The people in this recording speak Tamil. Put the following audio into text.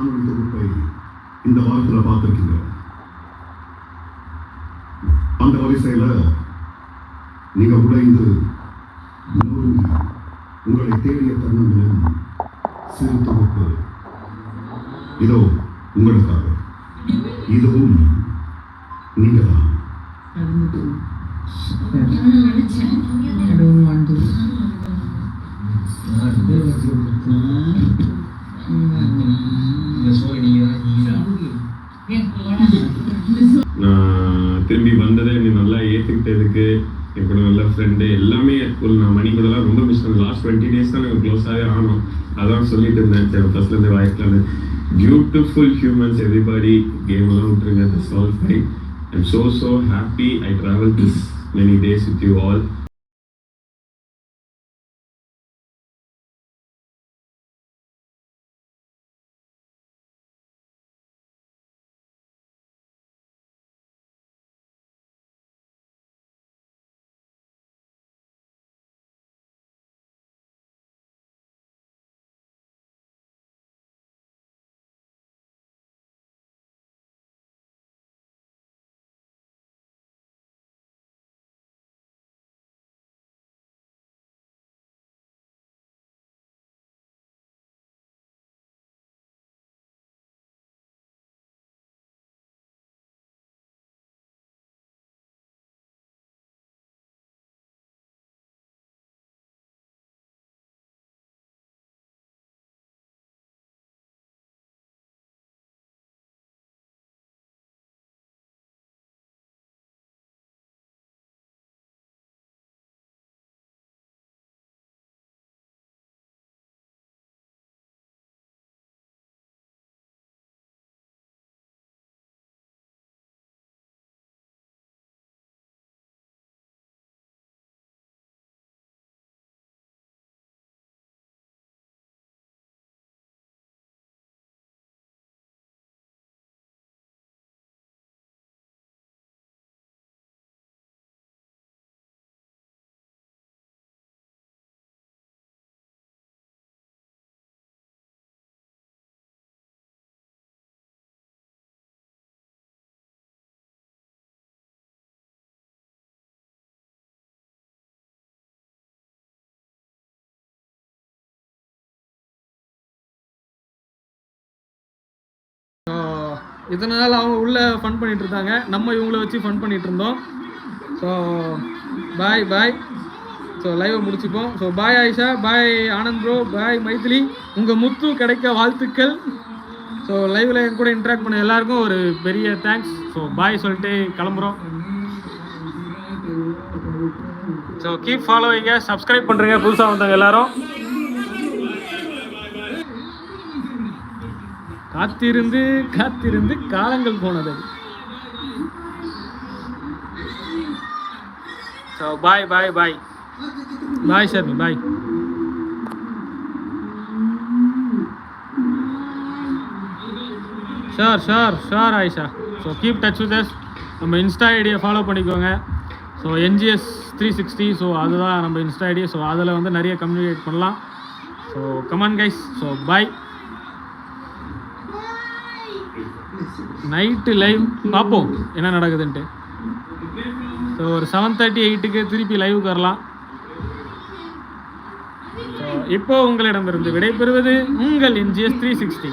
காணொளி தொகுப்பை இந்த வாரத்தில் பார்த்துருக்கீங்க அந்த வரிசையில நீங்க உடைந்து உங்களை தேடிய தருணங்களின் சிறு தொகுப்பு. இதோ உங்களுக்காக. இதுவும் நீங்க தான் I திரும்பி வந்ததை என்னை நல்லா ஏற்றுக்கிட்டதுக்கு என் கூட நல்ல ஃப்ரெண்டு எல்லாமே ஒரு நான் மணி கூடலாம் ரொம்ப மிஸ் பண்ணேன் லாஸ்ட் டுவெண்ட்டி டேஸ் தான் எனக்கு க்ளோஸாகவே ஆனோம். அதான் சொல்லிட்டு இருந்தேன் சரி ஃபஸ்ட்லேருந்து வாய்க்கலான்னு பியூட்டிஃபுல் ஹியூமன்ஸ் எவ்ரிபடி கேம்லாம் விட்டுருங்க this all fine I'm so so happy I travel this many days with you all இத்தனை நாள் அவங்க உள்ளே ஃபன் பண்ணிட்டு இருந்தாங்க நம்ம இவங்கள வச்சு ஃபன் பண்ணிட்டு இருந்தோம். ஸோ பாய் பாய் ஸோ லைவை முடிச்சுப்போம். So bye Ayesha. Bye Anand bro bye Mythili. உங்கள் முத்து கிடைக்க வாழ்த்துக்கள். ஸோ லைவில் என் கூட இன்ட்ராக்ட் பண்ண எல்லாருக்கும் ஒரு பெரிய தேங்க்ஸ் ஸோ பாய் சொல்லிட்டு கிளம்புறோம். ஸோ கீப் ஃபாலோவிங்க சப்ஸ்கிரைப் பண்ணுறீங்க புதுசாக வந்தவங்க எல்லாரும். காத்திருந்து காத்திருந்து காலங்கள் போனது. So bye bye bye bye Sharmi bye sure sure sure Ayesha so keep touch with us நம்ம இன்ஸ்டா ஐடியை ஃபாலோ பண்ணிக்கோங்க. So NGS three sixty so அதுதான் நம்ம இன்ஸ்டா ஐடி ஸோ அதில் வந்து நிறைய கம்யூனிகேட் பண்ணலாம். So come on guys so bye night live பார்ப்போம் என்ன நடக்குதுன்ட்டு. ஸோ ஒரு செவன் தேர்ட்டி எயிட்டுக்கு திருப்பி லைவுக்கு வரலாம். இப்போ உங்களிடமிருந்து விடைபெறுவது உங்கள் என்ஜிஎஸ் த்ரீ சிக்ஸ்டி